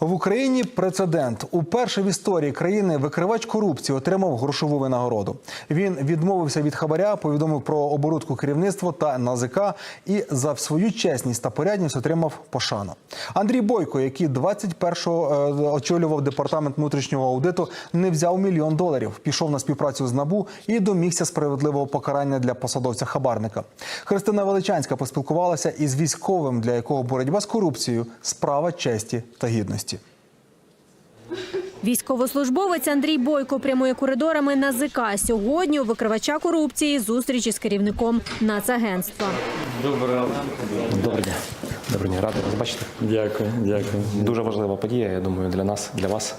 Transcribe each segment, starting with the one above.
В Україні прецедент. Уперше в історії країни викривач корупції отримав грошову винагороду. Він відмовився від хабаря, повідомив про оборудку керівництва та НАЗК і за свою чесність та порядність отримав пошану. Андрій Бойко, який 21-го е, очолював департамент внутрішнього аудиту, не взяв мільйон доларів, пішов на співпрацю з набу і домігся справедливого покарання для посадовця хабарника. Христина Величанська поспілкувалася із військовим, для якого боротьба з корупцією справа честі та гідності. Військовослужбовець Андрій Бойко прямує коридорами на ЗК. Сьогодні у викривача корупції зустріч із керівником Нацагентства. Доброго Добрий день. Добрий день, радий вас бачити. Дякую, дякую. Дуже важлива подія, я думаю, для нас, для вас.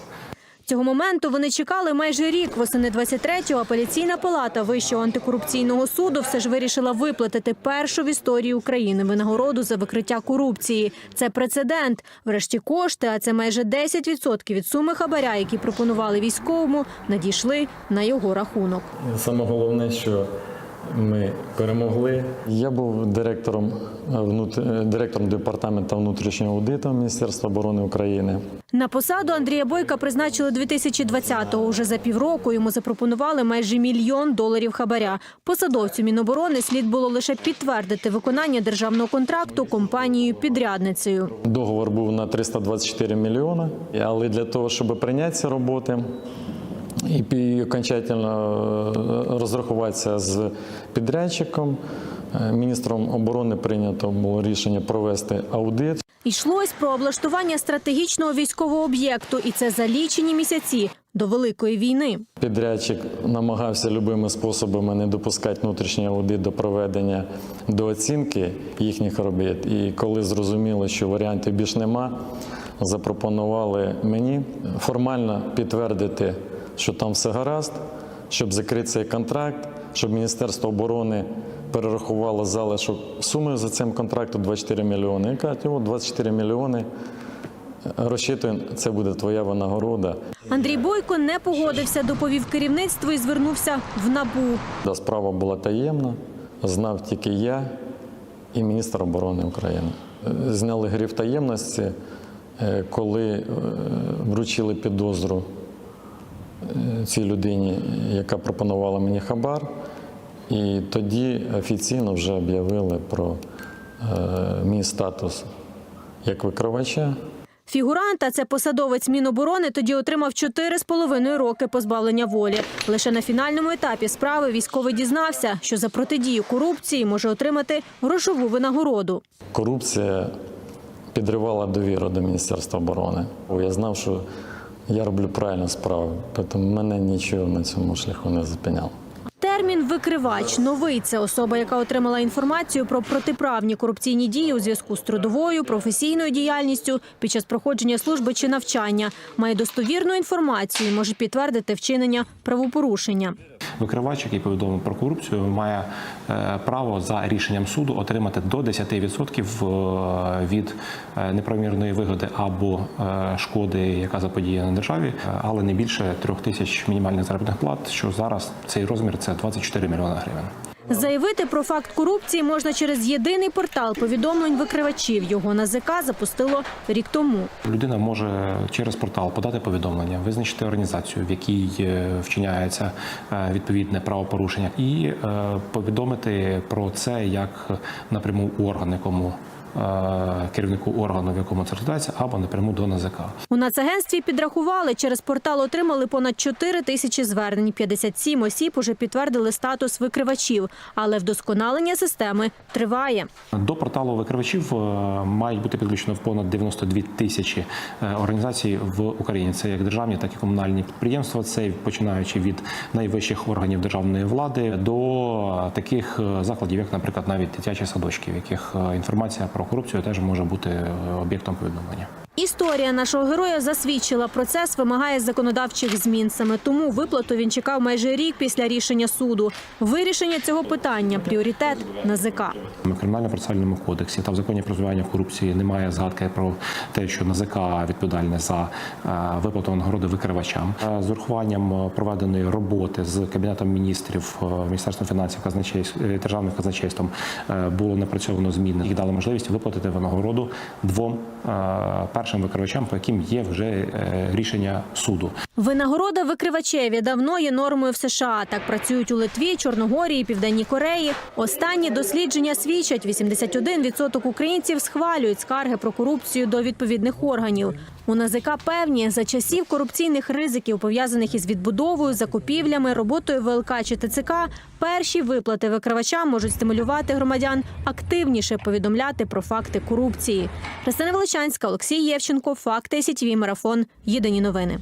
Цього моменту вони чекали майже рік. Восени 23-го апеляційна палата Вищого антикорупційного суду все ж вирішила виплатити першу в історії України винагороду за викриття корупції. Це прецедент. Врешті кошти, а це майже 10% від суми хабаря, які пропонували військовому, надійшли на його рахунок. Саме головне, що ми перемогли. Я був директором, е, е, директором департаменту внутрішнього аудиту Міністерства оборони України. На посаду Андрія Бойка призначили 2020-го. Уже за півроку йому запропонували майже мільйон доларів хабаря. Посадовцю Міноборони слід було лише підтвердити виконання державного контракту компанією підрядницею. Договор був на 324 мільйони, але для того, щоб прийняти ці роботи і окончательно е, розрахуватися з підрядчиком, е, міністром оборони прийнято було рішення провести аудит. Йшлось про облаштування стратегічного військового об'єкту, і це за лічені місяці до великої війни. Підрядчик намагався любими способами не допускати внутрішній аудит до проведення до оцінки їхніх робіт. І коли зрозуміло, що варіантів більш нема, запропонували мені формально підтвердити, що там все гаразд, щоб закрити цей контракт, щоб Міністерство оборони перерахувало залишок суми за цим контрактом 24 мільйони. І кажуть, о, 24 мільйони. Розчитуємо, це буде твоя винагорода. Андрій Бойко не погодився, доповів керівництво і звернувся в набу. Справа була таємна, знав тільки я і міністр оборони України. Е, Зняли гриф таємності, е, коли е, вручили підозру е, цій людині, яка пропонувала мені хабар. І тоді офіційно вже об'явили про е, мій статус як викривача. Фігурант, а це посадовець Міноборони, тоді отримав 4,5 роки позбавлення волі. Лише на фінальному етапі справи військовий дізнався, що за протидію корупції може отримати грошову винагороду. Корупція підривала довіру до Міністерства оборони. Бо Я знав, що я роблю правильну справу, тому мене нічого на цьому шляху не зупиняло. Термін викривач новий це особа, яка отримала інформацію про протиправні корупційні дії у зв'язку з трудовою, професійною діяльністю під час проходження служби чи навчання. Має достовірну інформацію, і може підтвердити вчинення правопорушення. Викривач, який повідомив про корупцію, має е, право за рішенням суду отримати до 10% е, від е, неправомірної вигоди або шкоди, яка заподіяна державі, але не більше трьох тисяч мінімальних заробітних плат. Що зараз цей розмір це 24 мільйони гривень. Заявити про факт корупції можна через єдиний портал повідомлень викривачів. Його НАЗК запустило рік тому. Людина може через портал подати повідомлення, визначити організацію, в якій е, вчиняється е, відповідне правопорушення, і е, повідомити про це як напряму орган, якому керівнику органу, в якому це розглядається, або напряму до НАЗК. У нацагентстві підрахували, через портал отримали понад 4 тисячі звернень. 57 осіб уже підтвердили статус викривачів, але вдосконалення системи триває. До порталу викривачів е, мають бути підключено в понад 92 тисячі е, організацій в Україні. Це як державні, так і комунальні підприємства. Це починаючи від найвищих органів державної влади до таких е, закладів, як, наприклад, навіть дитячі садочки, в яких е, інформація про корупцію теж може бути е, об'єктом повідомлення. Історія нашого героя засвідчила, процес вимагає законодавчих змін. Саме тому виплату він чекав майже рік після рішення суду. Вирішення цього питання пріоритет НАЗК. В кримінально-процесуальному кодексі та в законі про звання корупції немає згадки про те, що НАЗК відповідальне за е, виплату нагороди викривачам. Е, З урахуванням е, проведеної роботи з кабінетом міністрів, міністерством фінансів, державним казначейством було напрацьовано зміни. Їх дали можливість виплатити винагороду двом першим нашим викривачам, по яким є вже е, рішення суду. Винагорода викривачеві давно є нормою в США. Так працюють у Литві, Чорногорії, Південній Кореї. Останні дослідження свідчать, 81% українців схвалюють скарги про корупцію до відповідних органів. У НАЗК певні, за часів корупційних ризиків, пов'язаних із відбудовою, закупівлями, роботою ВЛК чи ТЦК, перші виплати викривачам можуть стимулювати громадян активніше повідомляти про факти корупції. Христина Величанська, Олексій Євченко, Факти сітві Марафон. Єдині новини.